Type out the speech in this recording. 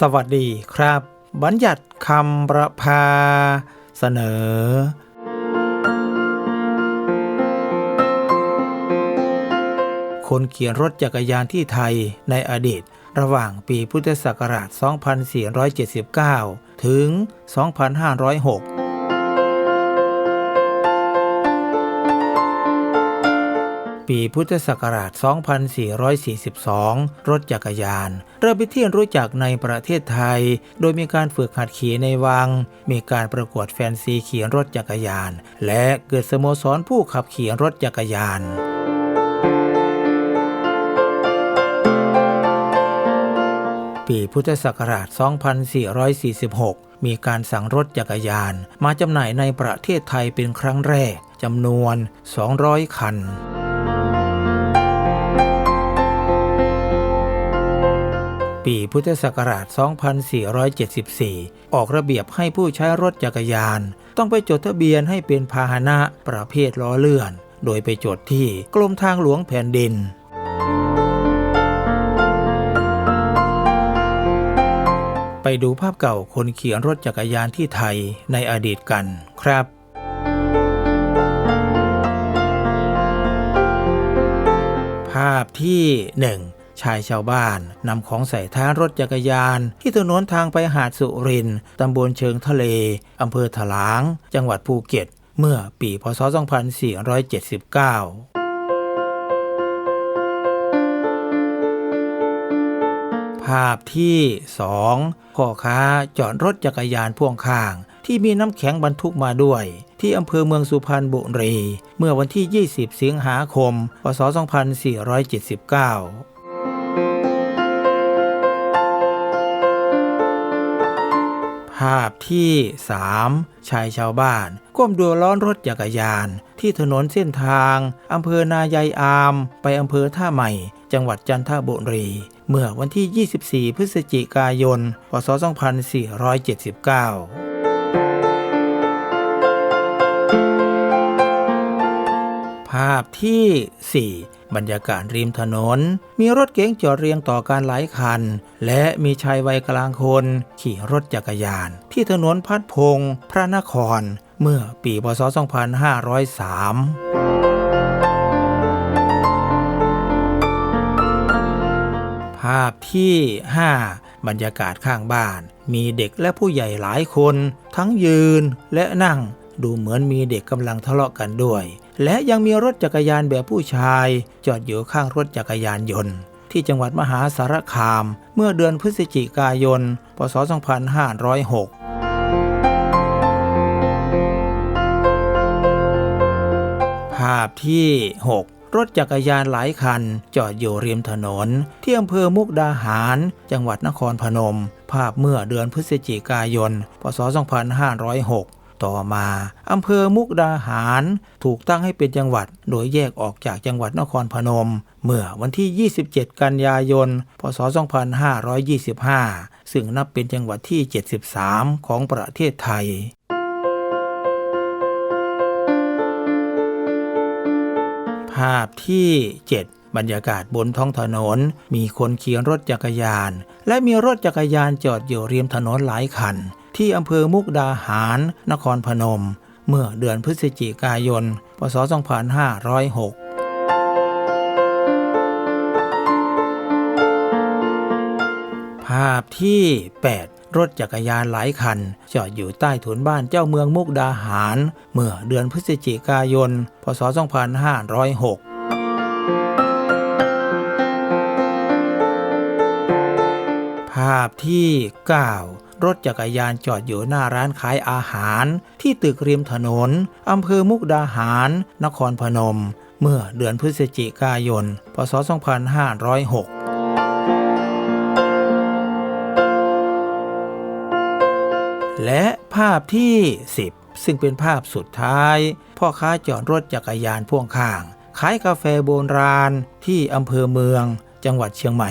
สวัสดีครับ บัญญัติคำประพา เสนอ คนเขียนรถจักรยานที่ไทยในอดีต ระหว่างปีพุทธศักราช 2479 ถึง 2506 ปีพุทธศักราช 2442 รถจักรยาน เริ่มเป็นที่รู้จักในประเทศไทย โดยมีการฝึกหัดขี่ในวัง มีการประกวดแฟนซีขี่รถจักรยาน และเกิดสโมสรผู้ขับขี่รถจักรยานปีพุทธศักราช 2446 มีการสั่งรถจักรยาน มาจำหน่ายในประเทศไทยเป็นครั้งแรกจำนวน 200 คัน ปีพุทธศักราช 2474 ออกระเบียบให้ผู้ใช้รถจักรยาน ต้องไปจดทะเบียนให้เป็นพาหนะประเภทล้อเลื่อน โดยไปจดที่กรมทางหลวงแผ่นดินไปดูภาพเก่าคนเขียนรถจักรยานที่ไทยในอดีตกันครับ ภาพที่ 1 ชายชาวบ้านนำของใส่ท้ายรถจักรยาน ที่ถนนทางไปหาดสุรินต์ตำบลเชิงทะเลอำเภอถลาง จังหวัดภูเก็ต เมื่อปีพศ 2479ภาพที่ 2 พ่อค้าจอดรถจักรยานพ่วงข้าง ที่มีน้ำแข็งบรรทุกมาด้วย ที่อำเภอเมืองสุพรรณบุรี เมื่อวันที่ 20 สิงหาคม พศ 2479าพที่ 3 ชายชาวบ้าน ก้มดูล้อนรถจักรยาน ที่ถนนเส้นทางอำเภอนายายอาม ไปอำเภอท่าใหม่ จังหวัดจันทบุรี เมื่อวันที่ 24 พฤศจิกายน พศ 2479าพที่ 4 บรรยากาศริมถนน มีรถเก๋งจอดเรียงต่อการหลายคัน และมีชายวัยกลางคน ขี่รถจักรยาน ที่ถนนพัดพงศ์พระนคร เมื่อปีพศ 2503ภาพที่ 5 บรรยากาศข้างบ้าน มีเด็กและผู้ใหญ่หลายคน ทั้งยืนและนั่ง ดูเหมือนมีเด็กกำลังทะเลาะกันด้วย และยังมีรถจักรยานแบบผู้ชาย จอดอยู่ข้างรถจักรยานยนต์ ที่จังหวัดมหาสารคาม เมื่อเดือนพฤศจิกายน พศ 2506ภาพที่ 6 รถจักรยานหลายคัน จอดอยู่ริมถนน ที่อำเภอมุกดาหาร จังหวัดนครพนม ภาพเมื่อเดือนพฤศจิกายน พศ 2506 ต่อมา อำเภอมุกดาหาร ถูกตั้งให้เป็นจังหวัด โดยแยกออกจากจังหวัดนครพนม เมื่อวันที่ 27 กันยายน พศ 2525 ซึ่งนับเป็นจังหวัดที่ 73 ของประเทศไทยภาพที่ 7 บรรยากาศบนท้องถนน มีคนขี่รถจักรยาน และมีรถจักรยานจอดอยู่ริมถนนหลายคัน ที่อำเภอมุกดาหาร นครพนม เมื่อเดือนพฤศจิกายน พศ 2506ภาพที่ 8 รถจักรยานหลายคันจอดอยู่ใต้ถุนบ้านเจ้าเมืองมุกดาหาร เมื่อเดือนพฤศจิกายน พศ 2506ภาพที่ 9 รถจักรยานจอดอยู่หน้าร้านขายอาหาร ที่ตึกริมถนน อำเภอมุกดาหาร นครพนม เมื่อเดือนพฤศจิกายน พศ 2506และภาพที่ 10 ซึ่งเป็นภาพสุดท้าย พ่อค้าจอดรถจักรยานพ่วงข้าง ขายกาแฟโบราณที่อำเภอเมือง จังหวัดเชียงใหม่